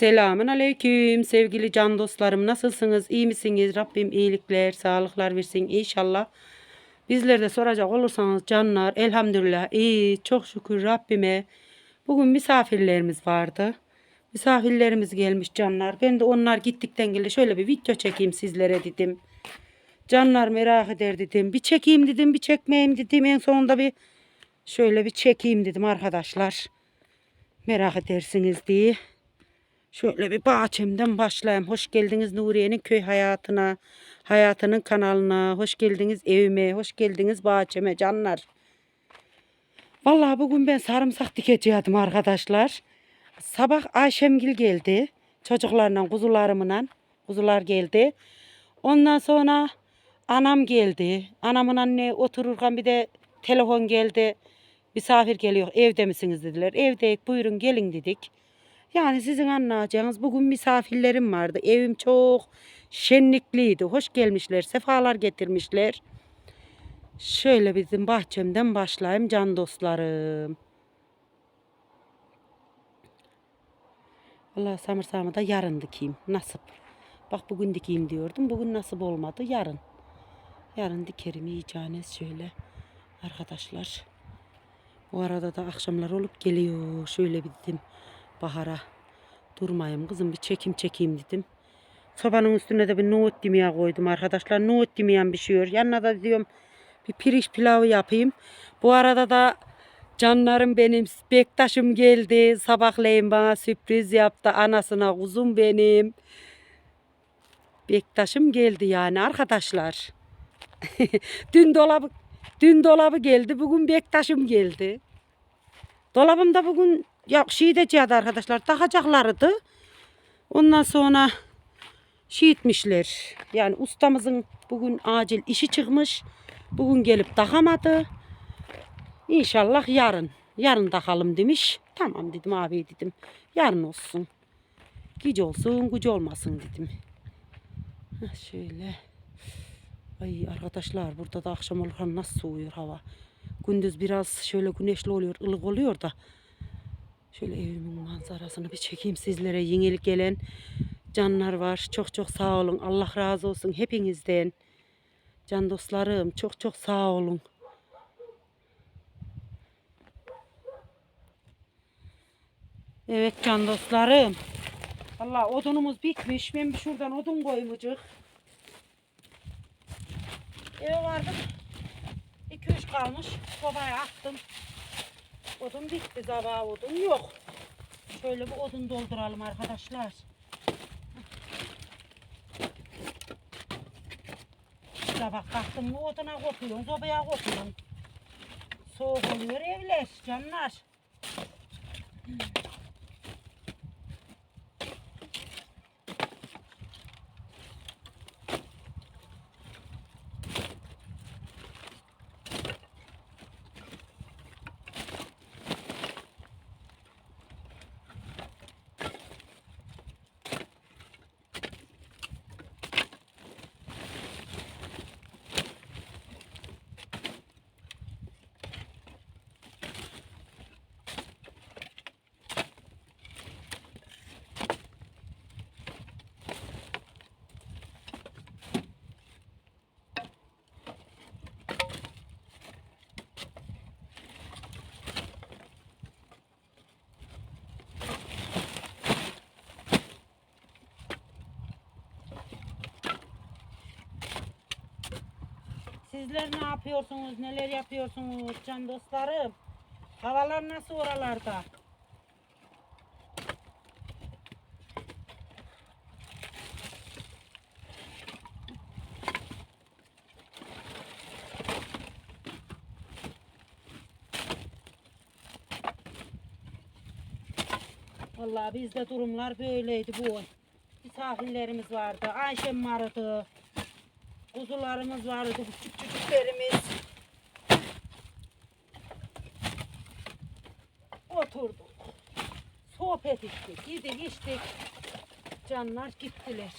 Selamun aleyküm sevgili can dostlarım. Nasılsınız? İyi misiniz? Rabbim iyilikler, sağlıklar versin inşallah. Bizler de soracak olursanız canlar elhamdülillah iyi çok şükür Rabbime. Bugün misafirlerimiz vardı. Misafirlerimiz gelmiş canlar. Ben de onlar gittikten gele şöyle bir video çekeyim sizlere dedim. Canlar merak eder dedim. Bir çekeyim dedim, bir çekmeyeyim dedim. En sonunda bir şöyle bir çekeyim dedim arkadaşlar. Merak edersiniz diye. Şöyle bir bahçemden başlayayım. Hoş geldiniz Nuriye'nin köy hayatına, hayatının kanalına. Hoş geldiniz evime, hoş geldiniz bahçeme canlar. Vallahi bugün ben sarımsak dikeceğim arkadaşlar. Sabah Ayşemgil geldi. Çocuklarla, kuzularımla. Kuzular geldi. Ondan sonra anam geldi. Anamın anne otururken bir de telefon geldi. Misafir geliyor. Evde misiniz dediler. Evdeyik buyurun gelin dedik. Yani sizin anlayacağınız bugün misafirlerim vardı. Evim çok şenlikliydi. Hoş gelmişler, sefalar getirmişler. Şöyle bizim bahçemden başlayayım can dostlarım. Allah samırsağımı da yarın dikeyim. Nasip. Bak bugün dikeyim diyordum. Bugün nasip olmadı. Yarın. Yarın dikerim yiyeceğiniz şöyle. Arkadaşlar. Bu arada da akşamlar olup geliyor. Şöyle bir dedim. Bahara durmayayım kızım bir çekim çekeyim dedim. Sobanın üstüne de bir nohut dimeye koydum arkadaşlar. Nohut dimeyen pişiyor. Yanına da diyorum bir pirinç pilavı yapayım. Bu arada da canlarım benim bektaşım geldi. Sabahleyin bana sürpriz yaptı. Anasına kuzum benim. Bektaşım geldi yani arkadaşlar. dün dolabı dün dolabı geldi. Bugün bektaşım geldi. Dolabımda bugün ya edeceğiz arkadaşlar. Takacaklardı. Ondan sonra etmişler. Yani ustamızın bugün acil işi çıkmış. Bugün gelip takamadı. İnşallah yarın. Yarın takalım demiş. Tamam dedim abi dedim. Yarın olsun. Gece olsun gücü olmasın dedim. Şöyle. Ay arkadaşlar burada da akşam olurken nasıl soğuyor hava. Gündüz biraz şöyle güneşli oluyor, ılık oluyor da. Şöyle evimin manzarasını bir çekeyim sizlere. Yeni gelen canlar var. Çok çok sağ olun. Allah razı olsun hepinizden. Can dostlarım çok çok sağ olun. Evet can dostlarım. Allah odunumuz bitmiş. Ben şuradan odun koymucuk. Eve vardım. 2-3 kalmış. Sobaya attım. Odun bitti sabah odun yok. Şöyle bir odun dolduralım arkadaşlar. Sabah kalktım mı oduna kopuyorsun, sobaya kopuyorsun. Soğuk oluyor evler, canlar. Sizler ne yapıyorsunuz, neler yapıyorsunuz can dostlarım? Havalar nasıl oralarda? Vallahi bizde durumlar böyleydi bu. ay. Misafirlerimiz vardı. Ayşem vardı. Kuzularımız vardı. Küçük çocuklarımız. Oturduk. Sohbet ettik. Yedik içtik. Canlar gittiler.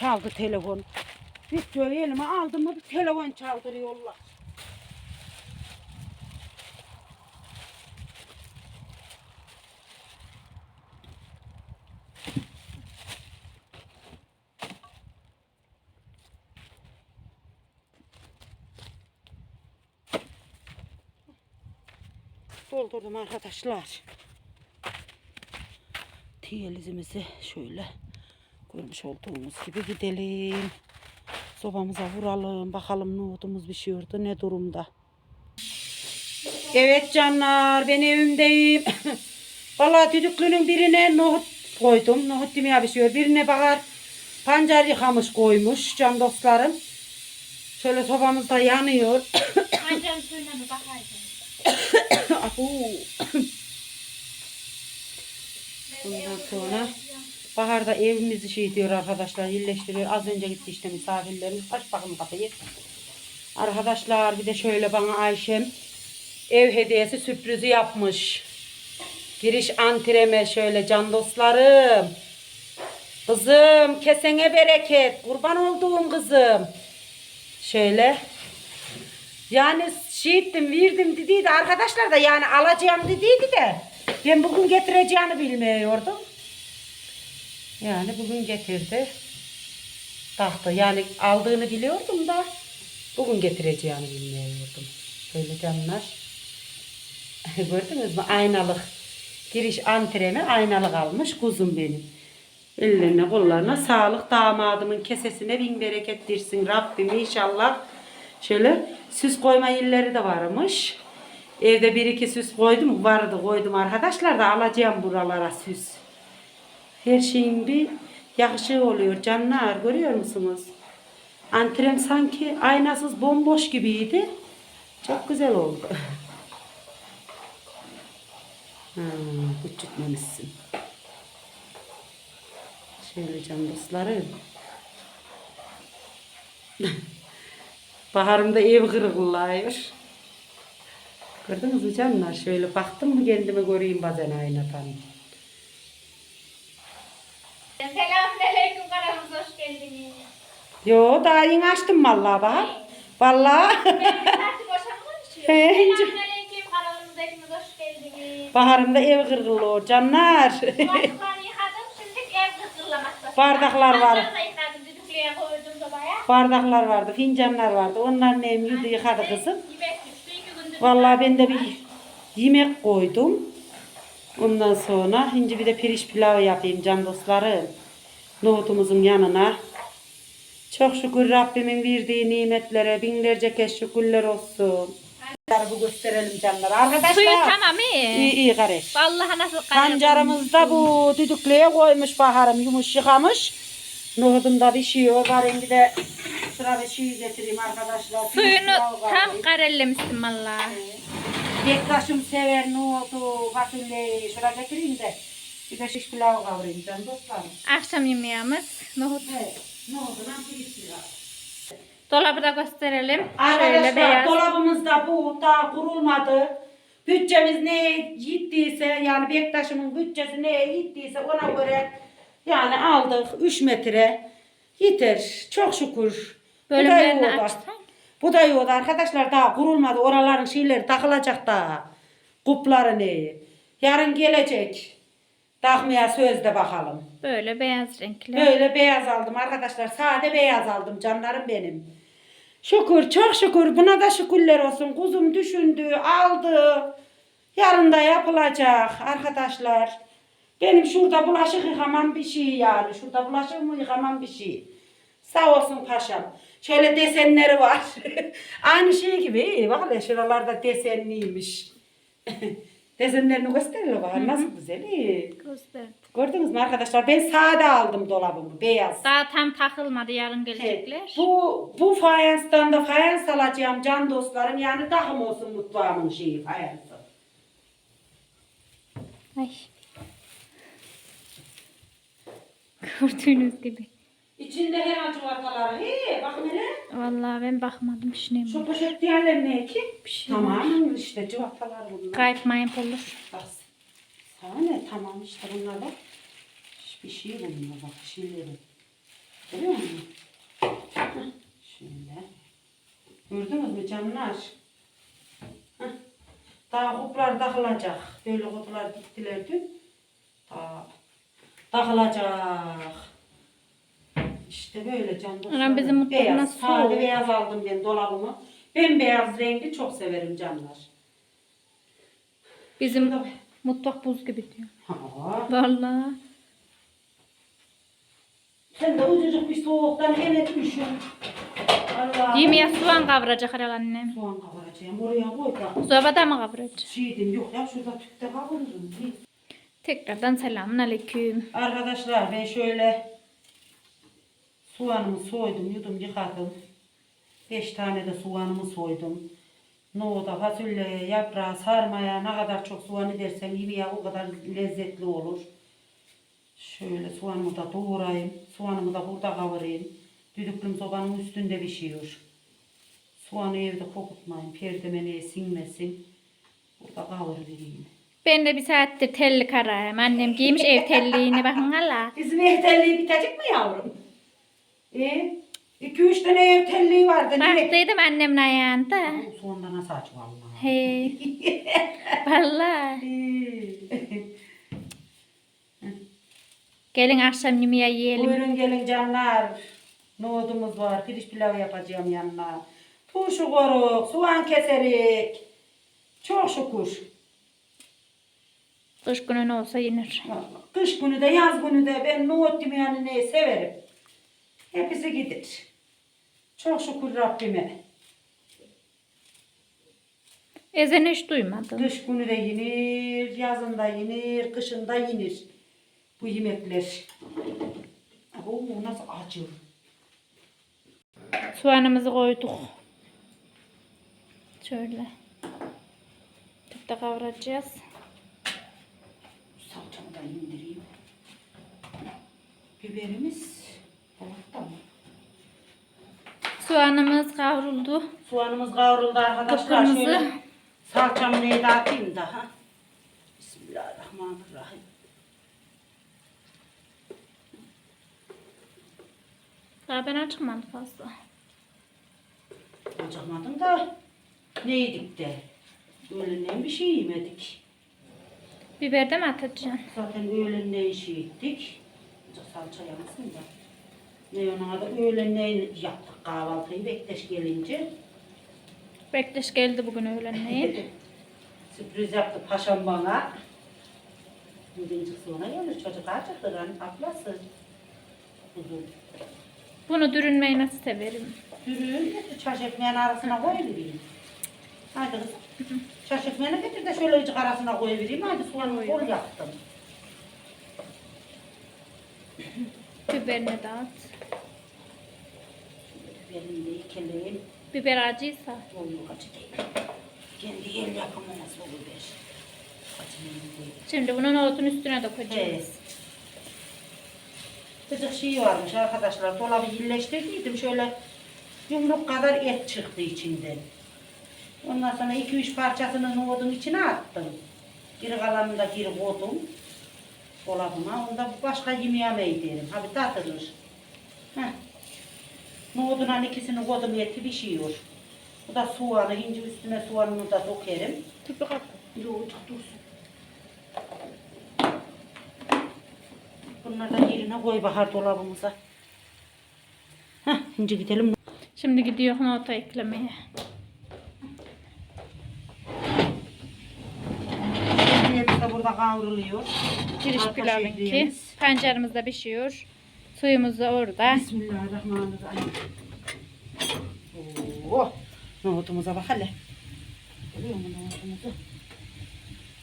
Çaldı telefon. Videoyu elime aldım mı bir telefon çaldırıyorlar. Doldurdum arkadaşlar. Tiyelizimizi şöyle görmüş olduğumuz gibi gidelim. Sobamıza vuralım. Bakalım nohutumuz pişiyordu. Ne durumda? Evet canlar ben evimdeyim. Vallahi düdüklünün birine nohut koydum. Nohut yemeği pişiyor. Birine bahar pancar yıkamış koymuş can dostlarım. Şöyle sobamız da yanıyor. Pancar suyuna mı bakaydın? Bundan sonra Bahar da evimizi şey diyor arkadaşlar yerleştiriyor. Az önce gitti işte misafirlerimiz. Aç bakalım kapıyı. Arkadaşlar bir de şöyle bana Ayşem ev hediyesi sürprizi yapmış. Giriş antreme şöyle can dostlarım. Kızım kesene bereket. Kurban olduğum kızım. Şöyle. Yani şey ettim, verdim dediydi. Arkadaşlar da yani alacağım dediydi de. Ben bugün getireceğini bilmiyordum. Yani bugün getirdi. Tahtı. Yani aldığını biliyordum da bugün getireceğini bilmiyordum. Böyle canlar. Gördünüz mü? Aynalık. Giriş antreme aynalık almış kuzum benim. Ellerine kollarına sağlık damadımın kesesine bin bereket versin Rabbim inşallah. Şöyle süs koyma yerleri de varmış. Evde bir iki süs koydum vardı koydum arkadaşlar da alacağım buralara süs. Her şeyin bir yakışığı oluyor canlar görüyor musunuz? Antrem sanki aynasız bomboş gibiydi. Çok güzel oldu. Hmm, küçültmemişsin. Şöyle can dostlarım. Baharımda ev kırıklayıyor. Gördünüz mü canlar? Şöyle baktım mı kendimi göreyim bazen aynadan. Selamünaleyküm kanalımıza hoş geldiniz. Yo daha yeni açtım vallahi Bahar. Vallahi. Selamünaleyküm kanalımıza hepiniz hoş geldiniz. Baharımda ev kırıklıyor canlar. Bulaşıkları yıkadım şimdi ev kızılamakta. Bardaklar var. Yıkadım düdüklüye koydum sobaya. Bardaklar vardı, fincanlar vardı. Onların neyim yüzü yıkadı kızım. Yemek düştü iki gündür. Vallahi ben de bir yemek koydum. Ondan sonra şimdi bir de pirinç pilavı yapayım can dostlarım. Nohutumuzun yanına. Çok şükür Rabbimin verdiği nimetlere binlerce kez şükürler olsun. Bu gösterelim canlar. Arkadaşlar. Suyu tamam İyi iyi. iyi kardeş. Vallahi nasıl Pancarımız da bu düdüklüye koymuş baharım yumuş yıkamış. Nohudum da pişiyor. Var şimdi de sıra bir şey getireyim arkadaşlar. Suyunu tam karellemiştim vallahi. Bektaşım sever nohudu, fasulyeyi. Şuraya getireyim de bir de şiş pilav kavurayım can dostlarım. Akşam yemeğimiz nohut. Evet. Nohuduna pirinç pilav. Dolabı da gösterelim. Şöyle Arkadaşlar beyaz. dolabımızda bu daha kurulmadı. Bütçemiz neye gittiyse yani Bektaş'ımın bütçesi neye gittiyse ona göre yani aldık 3 metre. Yeter. Çok şükür. Da Bölümlerini yoğurdu. Bu da yoğurdu arkadaşlar daha kurulmadı. Oraların şeyleri takılacak daha. Kupları neyi. Yarın gelecek. Takmaya sözde bakalım. Böyle beyaz renkli. Böyle beyaz aldım arkadaşlar. Sade beyaz aldım canlarım benim. Şükür çok şükür buna da şükürler olsun. Kuzum düşündü aldı. Yarın da yapılacak arkadaşlar. Benim şurada bulaşık yıkamam bir şey yani. Şurada bulaşığımı yıkamam bir şey. Sağ olsun paşam. Şöyle desenleri var. Aynı şey gibi. hele şuralarda desenliymiş. Desenlerini gösterelim bak. Nasıl güzel. iyi. Gördünüz mü arkadaşlar? Ben sade aldım dolabımı. Beyaz. Daha tam takılmadı yarın gelecekler. bu bu fayanstan da fayans alacağım can dostlarım. Yani dahım olsun mutfağımın şeyi fayansı. Ay. Gördüğünüz gibi. İçinde her çikolataları. He, bak hele. Vallahi ben bakmadım düşüneyim. Şu poşet diğerleri ne ki? şey tamam işte civatalar bunlar. Kayıtmayın olur. Bak. Sana ne? Tamam işte bunlar bak. Bir şey bunlar bak şeyleri. Görüyor musun? Heh, Şöyle. Gördünüz mü canlar? Heh. Daha kuplar takılacak. Böyle kutular gittiler dün. Daha takılacak. İşte böyle can dostlarım. Anam bizim mutfak Beyaz. nasıl Sade soğuk? beyaz aldım ben dolabımı. Ben beyaz rengi çok severim canlar. Bizim Şurada- mutfak buz gibi diyor. Ha. Vallahi. Sen de ucucuk bir soğuktan eve düşün. Allah. Yemeğe soğan kavuracak herhalde annem. Soğan kavuracağım. Oraya koy da. Sobada mı kavuracak? Şeydim yok ya şurada tüpte kavururum. Tekrardan selamun aleyküm. Arkadaşlar ben şöyle soğanımı soydum, yudum yıkadım. Beş tane de soğanımı soydum. Nohuda, fasulye, yaprağı, sarmaya ne kadar çok soğan edersem yemeğe o kadar lezzetli olur. Şöyle soğanımı da doğrayayım. Soğanımı da burada kavurayım. Düdüklüm sobanın üstünde pişiyor. Soğanı evde kokutmayın. Perdemeneye sinmesin. Burada kavuruvereyim. Ben de bir saattir telli karayım. Annem giymiş ev telliğini bakın hala. Bizim ev telliği bitecek mi yavrum? E, iki üç tane ev telliği vardı. Direkt. Baktıydım annemin ayağında. Sonunda nasıl aç vallahi. He. Vallahi. Gelin akşam yemeğe yiyelim. Buyurun gelin canlar. Nohudumuz var. Pirinç pilav yapacağım yanına. Turşu koruk, soğan keserik. Çok şükür. Kış günü ne olsa yenir. Kış günü de yaz günü de ben nohut yemeğini severim. Hepsi gider. Çok şükür Rabbime. Ezeni hiç duymadım. Kış günü de yenir, yazın da yenir, kışın da yenir. Bu yemekler. Oo, nasıl acı. Soğanımızı koyduk. Şöyle. Tüpte kavuracağız. Salçamı da indireyim. Biberimiz dolapta mı? Soğanımız kavruldu. Soğanımız kavruldu arkadaşlar. Kıpkırmızı. Şöyle salçamı neydi atayım daha. Bismillahirrahmanirrahim. Daha ben açmadım fazla. Acıkmadım da ne yedik de. Öğlenden bir şey yemedik. Biber de mi atacaksın? Zaten öğlenden şey. Azıcık salça yansın da. Ne ona da öğlenden yaptık kahvaltıyı bekleş gelince. Bekleş geldi bugün öğlenleyin. Sürpriz yaptı paşam bana. Birinci sonra gelir çocuk acıktır hani ablası. Uzun. Bunu dürünmeyi nasıl severim. Dürüğün getir çarş ekmeğin arasına koyuvereyim. Hadi kızım. Çarş ekmeğini getir de şöyle ıcık arasına koyuvereyim. Hadi soğanı bol yaptım. Biberini de Benim de ikeleyim. Biber acıysa. Oluyor acı değil. Kendi el yapımı nasıl olur bir Acı değil. Şimdi bunu nohutun üstüne dökeceğiz. Evet. Gıcık şey varmış arkadaşlar. Dolabı iyileştirdiydim. Şöyle yumruk kadar et çıktı içinden. Ondan sonra iki üç parçasını nohudun içine attım. Geri kalanını da geri koydum. Dolabıma. Onda başka yemeğime ederim. Abi tatılır. Heh. Nohudun ikisini koydum eti pişiyor. Bu da soğanı, ince üstüne soğanını da dökerim. Tüpü kat. Yoğucuk dursun. Bunları da yerine koy bahar dolabımıza. Heh, şimdi gidelim. Şimdi gidiyor nohuta eklemeye. Burada kavruluyor. Giriş pilavınki. da pişiyor. Suyumuz da orada. Bismillahirrahmanirrahim. Oo, nohutumuza bak hele. Görüyor musun nohutumuzu?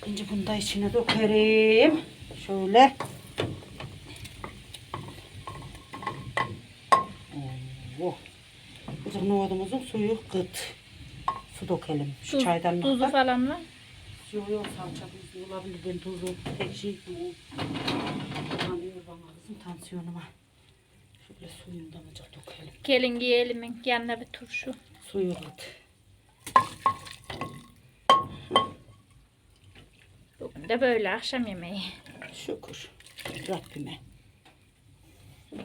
Şimdi bunu da içine dökerim. Şöyle. Oo. Bizim nohutumuzun suyu kıt. Su dökelim. Şu Tuz, çaydanlıktan. tuzu falan var. Yok yok salça buzlu olabilir. Ben tuzu tek şey bu. Kanıyor bana kızım tansiyonuma. Şöyle suyundan azıcık dökelim. Gelin yiyelim. Yanına bir turşu. Suyu kat. Bugün de böyle akşam yemeği. Şükür Rabbime. Bu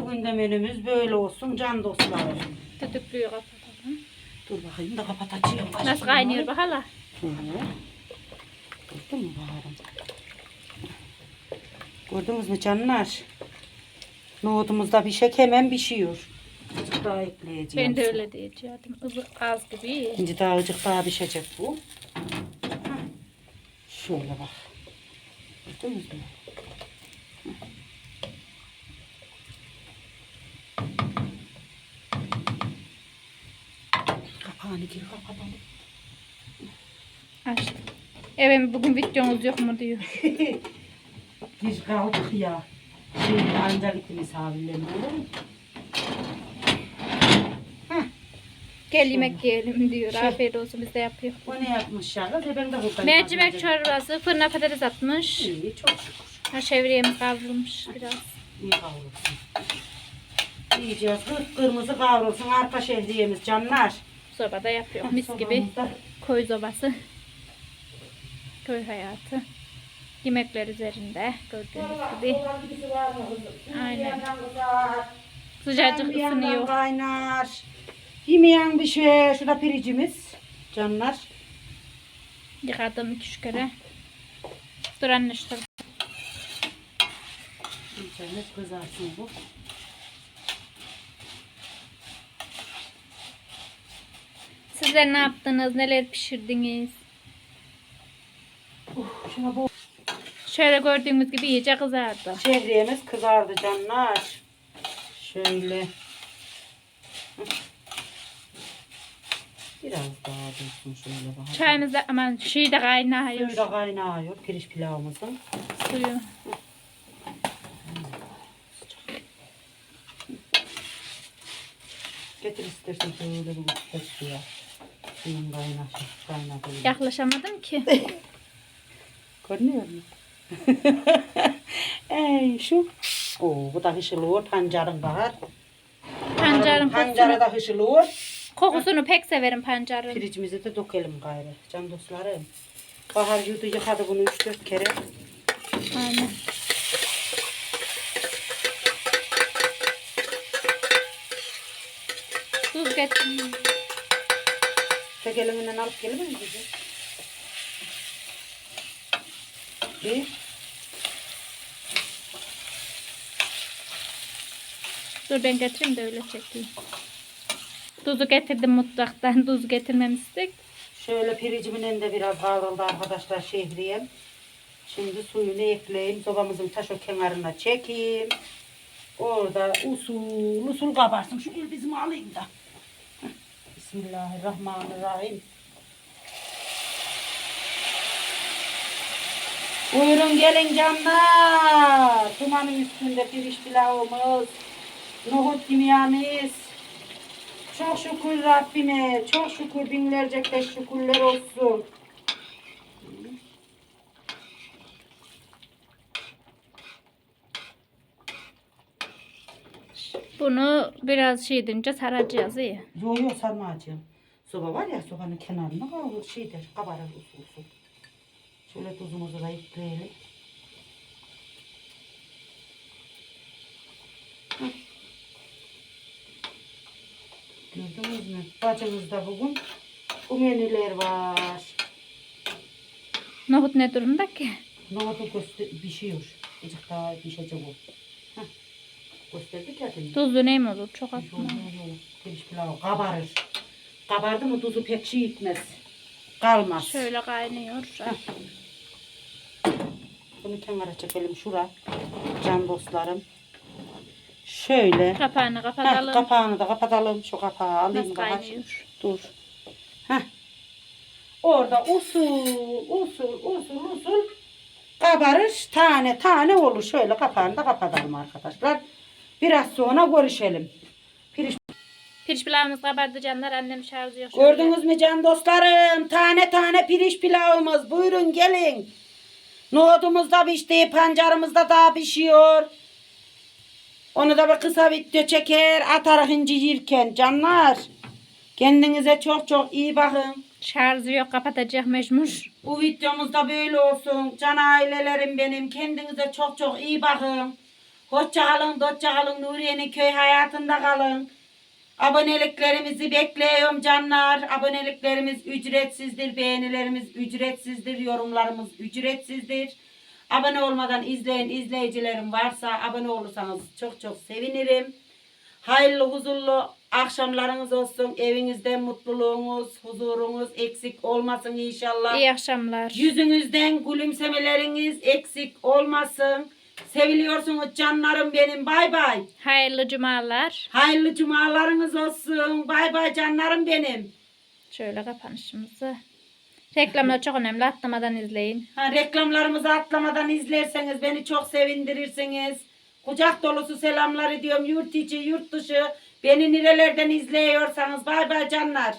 Bugün de menümüz böyle olsun can dostlarım. Düdüklüyü kapatalım. Dur bakayım da kapatacağım. Nasıl kaynıyor bak hala. Gördün mü baharım? Gördünüz mü canlar? Nohutumuzda bir şey hemen pişiyor. Azıcık daha ekleyeceğim. Ben de öyle diyecektim. Ilık az gibi. Şimdi daha azıcık daha pişecek bu. Şöyle bak. Gördünüz mü? Kapağını gir kapatalım. Açtım. Evet bugün videomuz yok mu diyor. Biz kaldık ya. Şimdi anca gitti misafirlerim olur mu? Gel yemek yiyelim diyor. Şey- Afiyet olsun biz de yapıyor. O ne yapmış ya? kız? E ben de buradayım. Mercimek çorbası, fırına patates atmış. İyi çok şükür. Ha çevreyemiz kavrulmuş biraz. İyi kavrulsun. Yiyeceğiz. Kır- Kırmızı kavrulsun. Arpa şehriyemiz canlar. Sobada yapıyor mis gibi. Sobamızda Koy sobası. Köy hayatı. Yemekler üzerinde gördüğünüz gibi. Aynen. Sıcacık ısınıyor. Kaynar. Yemeyen bir şey. Şurada piricimiz. Canlar. Yıkadım iki üç kere. Dur anne tarafa. İnternet kızarsın bu. Sizler ne yaptınız? Neler pişirdiniz? Uh, şuna bu Şöyle gördüğünüz gibi iyice kızardı. şehriyemiz kızardı canlar. Şöyle. Biraz daha dursun şöyle bakalım. Çayımız da aman şey de kaynıyor. Suyu da kaynıyor pirinç pilavımızın. Suyu. Getir istersen şöyle bir tek suya. Suyun kaynaşı, kaynadı. Yaklaşamadım ki. Görünüyor mu? Ey şu. Oo, bu da hışılıyor. Pancarın bahar. Pancarın Pancara da hışılıyor. kokusunu pek severim pancarın. Piricimizi de dökelim gayrı. Can dostlarım. Bahar yudu yıkadı bunu 3-4 kere. Aynen. Tuz getir. Tek eliminden alıp gelir mi bizi? Bir. Dur ben getireyim de öyle çekeyim. Tuzu getirdim mutfaktan. Tuz getirmemiştik. Şöyle piricimin de biraz kavruldu arkadaşlar şehriyem. Şimdi suyunu ekleyeyim. Sobamızın taş o kenarına çekeyim. Orada usul usul kabarsın. Şu bizim alayım da. Bismillahirrahmanirrahim. Buyurun gelin canlar. Dumanın üstünde pirinç pilavımız. Nohut yemeğimiz. Çok şükür Rabbime. Çok şükür binlerce teşekkürler olsun. Bunu biraz şey edince saracağız iyi. Yo yo sarmacığım. Soba var ya sobanın kenarına kavur şeydir kabarır usul usul. Şöyle tuzumuzu da ekleyelim. Gördünüz mü? Bacımızda bugün bu menüler var. Nohut ne durumda ki? Nohutu göster pişiyor. Azıcık daha pişecek o. Hah. Gösterdik ya demin. Tuzlu ne mi olur? Çok az mı? Pirinç pilavı kabarır. Kabardı mı tuzu pek şey gitmez. Kalmaz. Şöyle kaynıyor. Bunu kenara çekelim şura. Can dostlarım. Şöyle. Kapağını Heh, kapatalım. kapağını da kapatalım. Şu kapağı alayım Nasıl kaynıyor? Dur. Heh. Orada usul, usul, usul, usul kabarır. Tane tane olur. Şöyle kapağını da kapatalım arkadaşlar. Biraz sonra görüşelim. Pirinç Pirinç pilavımız kabardı canlar. Annem şarjı yok. Gördünüz mü can dostlarım? Tane tane pirinç pilavımız. Buyurun gelin. Nohudumuz da pişti. Pancarımız da daha pişiyor. Onu da bir kısa video çeker. Atarız inci yirken canlar. Kendinize çok çok iyi bakın. Şarjı yok kapatacak mecbur. Bu videomuz da böyle olsun. Can ailelerim benim. Kendinize çok çok iyi bakın. Hoşça kalın, dostça kalın. Nuriye'nin köy hayatında kalın. Aboneliklerimizi bekliyorum canlar. Aboneliklerimiz ücretsizdir. Beğenilerimiz ücretsizdir. Yorumlarımız ücretsizdir. Abone olmadan izleyen izleyicilerim varsa abone olursanız çok çok sevinirim. Hayırlı huzurlu akşamlarınız olsun. Evinizde mutluluğunuz, huzurunuz eksik olmasın inşallah. İyi akşamlar. Yüzünüzden gülümsemeleriniz eksik olmasın. Seviliyorsunuz canlarım benim. Bay bay. Hayırlı cumalar. Hayırlı cumalarınız olsun. Bay bay canlarım benim. Şöyle kapanışımızı. Reklamlar çok önemli. Atlamadan izleyin. Ha, reklamlarımızı atlamadan izlerseniz beni çok sevindirirsiniz. Kucak dolusu selamlar ediyorum. Yurt içi, yurt dışı. Beni nerelerden izliyorsanız bay bay canlar.